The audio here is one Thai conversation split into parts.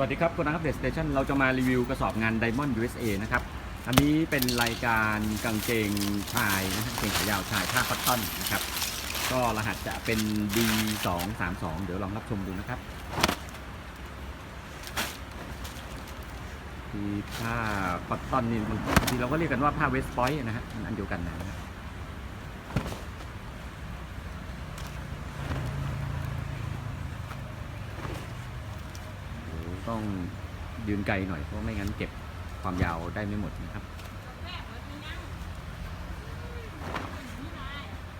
วัสดีครับคุณนักอัปเดตสเตชันเราจะมารีวิวกระสอบงาน Diamond USA นะครับ อันนี้เป็นรายการกางเกงชายนะกางเกงขายาวชายผ้าคอตตอนนะครับ ก็รหัสจะเป็น D232 เดี๋ยวลองรับชมดูนะครับที่ผ้าคอตตอนนี่บางทีเราก็เรียกกันว่าผ้าเวสต์พอยต์นะฮะมันอันเดียวกันนะฮะโอ้โห ต้องยืนไกลหน่อยเพราะไม่งั้นเก็บความยาวได้ไม่หมดนะครับ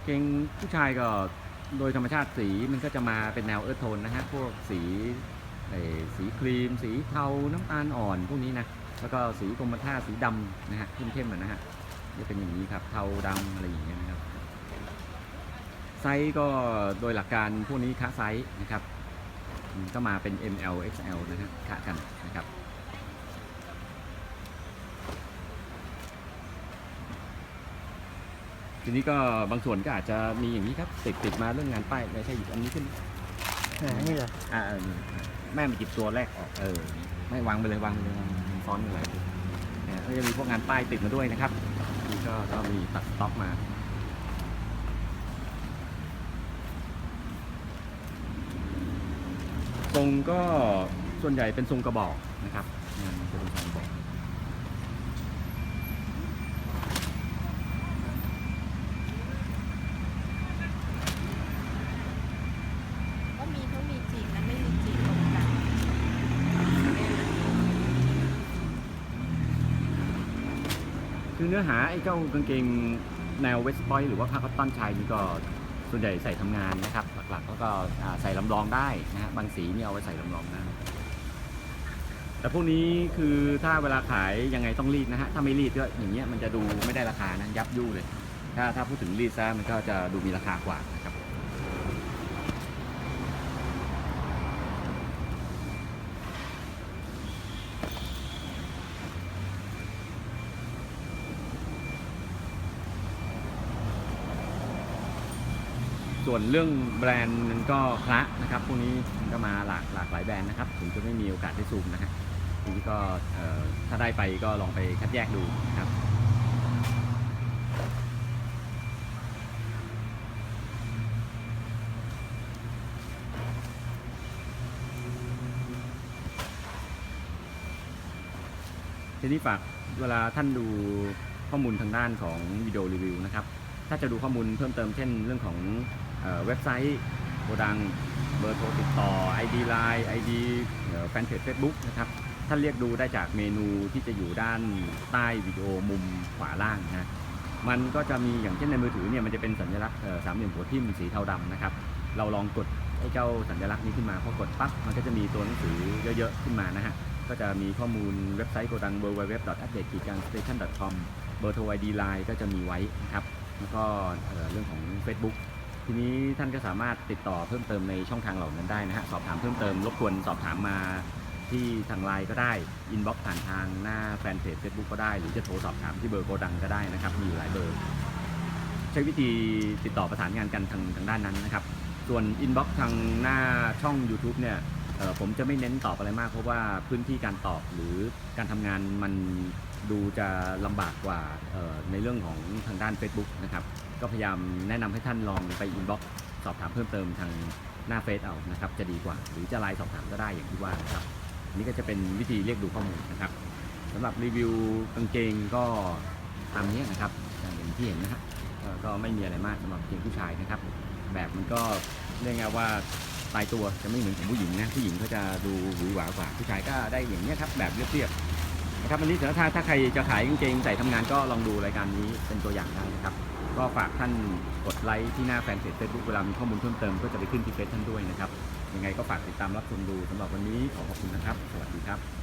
เกงผู้ชายก็โดยธรรมชาติสีมันก็จะมาเป็นแนวเอิร์ธโทนนะฮะพวกสีสีครีม สีเทาน้ำตาลอ่อนพวกนี้นะแล้วก็สีกรมท่าสีดำนะฮะเข้มๆนะฮะจะเป็นอย่างนี้ครับเทาดำอะไรอย่างเงี้ยนะครับไซส์ก็โดยหลักการพวกนี้ค้าไซส์นะครับ ก็มาเป็น ML XL นะฮะคะกันนะครับทีนี้ก็บางส่วนก็อาจจะมีอย่างนี้ครับติดติดมาเรื่องงานป้ายไม่ใช่หยิบอันนี้ขึ้นอ่านี่เหรออ่าเออแม่มาหยิบตัวแรกออกเออไม่วางไปเลยวางไปเลยวางซ้อนไปเลยเนี่ยก็จะมีพวกงานป้ายติดมาด้วยนะครับนี่ก็ก็มีตัดสต็อกมา ทรงก็ส่วนใหญ่เป็นทรงกระบอกนะครับงานจะเป็นทรงกระบอกก็มีทั้งมีจีบและไม่มีจีบตรงกันคือเนื้อหาไอ้เจ้ากางเกงแนวเวสต์พอยต์หรือว่าผ้าคอตตอนชายนี่ก็ ส่วนใหญ่ใส่ทำงานนะครับ หลักๆกก็ใส่ลำลองได้นะฮะบางสีนี่เอาไว้ใส่ลำลองได้แต่พวกนี้คือถ้าเวลาขายยังไงต้องรีดนะฮะถ้าไม่รีดก็อย่างเงี้ยมันจะดูไม่ได้ราคานะยับยู่เลย ถ้าถ้าพูดถึงรีดซะมันก็จะดูมีราคากว่านะครับ ส่วนเรื่องแบรนด์นั้นก็คละนะครับพวกนี้ก็มาหลากหลากหลายแบรนด์นะครับผมจะไม่มีโอกาสได้ซูมนะฮะทีนี้ก็ถ้าได้ไปก็ลองไปคัดแยกดูนะครับทีนี้ฝากเวลาท่านดูข้อมูลทางด้านของวิดีโอรีวิวนะครับ ถ้าจะดูข้อมูลเพิ่มเติมเช่นเรื่องของ เว็บไซต์โกดังเบอร์โทรติดต่อ ID Line ID แฟนเพจ Facebook นะครับท่านเรียกดูได้จากเมนูที่จะอยู่ด้านใต้วิดีโอมุมขวาล่างนะมันก็จะมีอย่างเช่นในมือถือเนี่ยมันจะเป็นสัญลักษณ์สามเหลี่ยมหัวทิ่มสีเทาดำนะครับ เราลองกดไอ้เจ้าสัญลักษณ์นี้ขึ้นมาพอกดปั๊บมันก็จะมีตัวหนังสือเยอะๆขึ้นมานะฮะก็จะมีข้อมูลเว็บไซต์โกดัง www.update-station.com เบอร์โทร ID Line ก็จะมีไว้นะครับแล้วก็เอ่อเรื่องของ Facebook ทีนี้ท่านก็สามารถติดต่อเพิ่มเติมในช่องทางเหล่านั้นได้นะฮะสอบถามเพิ่มเติมรบกวนสอบถามมาที่ทางไลน์ก็ได้อินบ็อกซ์ผ่านทางหน้าแฟนเพจ Facebook ก็ได้ หรือจะโทรสอบถามที่เบอร์โกดังก็ได้นะครับ มีอยู่หลายเบอร์ ใช้วิธีติดต่อประสานงานกันทางทางด้านนั้นนะครับ ส่วนอินบ็อกซ์ทางหน้าช่อง YouTube เนี่ยผมจะไม่เน้นตอบอะไรมาก เพราะว่าพื้นที่การตอบหรือการทำงานมันดูจะลำบากกว่าในเรื่องของทางด้าน Facebook นะครับ ก็พยายามแนะนำให้ท่านลองไปอินบ็อกซ์สอบถามเพิ่มเติมทางหน้าเฟซเอานะครับจะดีกว่า หรือจะไลน์สอบถามก็ได้อย่างที่ว่านะครับอันนี้ก็จะเป็นวิธีเรียกดูข้อมูลนะครับสำหรับรีวิวกางเกงก็ตามนี้นะครับอย่างที่เห็นนะฮะก็ไม่มีอะไรมากสำหรับเกงผู้ชายนะครับ แบบมันก็เรียกไงว่าตายตัวจะไม่เหมือนของผู้หญิงนะผู้หญิงเขาจะดูหวือหวากว่าผู้ชายก็ได้อย่างนี้ครับแบบเรียบๆนะครับอันนี้ถ้าถ้าใครจะขายกางเกงใส่ทำงานก็ลองดูรายการนี้เป็นตัวอย่างได้นะครับ ก็ฝากท่านกดไลค์ที่หน้าแฟนเพจเฟซบุ๊กเวลามีข้อมูลเพิ่มเติมก็จะไปขึ้นที่เฟซท่านด้วยนะครับ ยังไงก็ฝากติดตามรับชมดูสำหรับวันนี้ขอขอบคุณนะครับ สวัสดีครับ